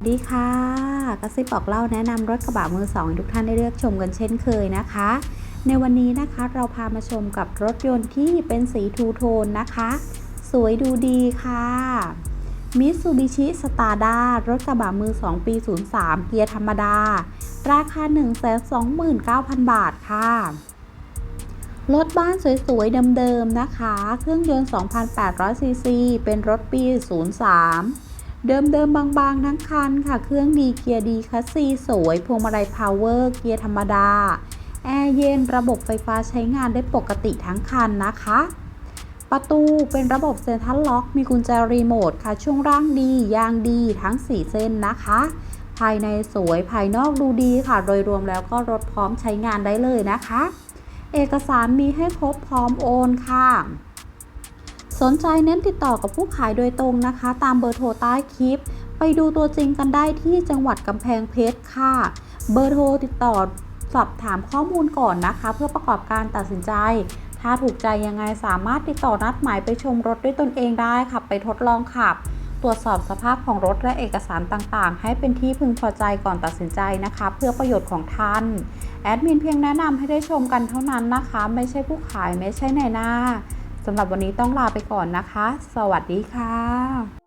สวัสดีค่ะกระซิบบอกเล่าแนะนำรถกระบะมือสองให้ทุกท่านได้เลือกชมกันเช่นเคยนะคะ ในวันนี้นะคะเราพามาชมกับรถยนต์ที่เป็นสีทูโทนนะคะ สวยดูดีค่ะ Mitsubishi Stada รถกระบะมือ2ปี 03 เกียร์ธรรมดา ราคา 129,000 บาทค่ะ รถบ้านสวยๆเดิมๆนะคะ เครื่องยนต์ 2,800ซีซีเป็นรถปี 03 เดิมๆบางๆทั้งคันค่ะ เครื่องดีเกียร์ดีคัสซีสวย พวงมาลัยพาวเวอร์ เกียร์ธรรมดา แอร์เย็น ระบบไฟฟ้าใช้งานได้ปกติทั้งคันนะคะ ประตูเป็นระบบเซ็นทรัลล็อก มีกุญแจรีโมทค่ะ ช่วงร่างดี ยางดีทั้ง 4 เส้นนะคะ ภายในสวยภายนอกดูดีค่ะ โดยรวมแล้วก็รถพร้อมใช้งานได้เลยนะคะ เอกสารมีให้ครบพร้อมโอนค่ะ สนใจเน้นติดต่อกับผู้ขายโดยตรงนะคะ ตามเบอร์โทรใต้คลิป ไปดูตัวจริงกันได้ที่จังหวัดกำแพงเพชรค่ะ เบอร์โทรติดต่อสอบถามข้อมูลก่อนนะคะ เพื่อประกอบการตัดสินใจ ถ้าถูกใจยังไงสามารถติดต่อนัดหมายไปชมรถด้วยตนเองได้ค่ะไปทดลองขับ ตรวจสอบสภาพของรถและเอกสารต่างๆ ให้เป็นที่พึงพอใจก่อนตัดสินใจนะคะ เพื่อประโยชน์ของท่าน แอดมินเพียงแนะนำให้ได้ชมกันเท่านั้นนะคะ ไม่ใช่ผู้ขายไม่ใช่ในหน้า สำหรับวันนี้ต้องลาไปก่อนนะคะ สวัสดีค่ะ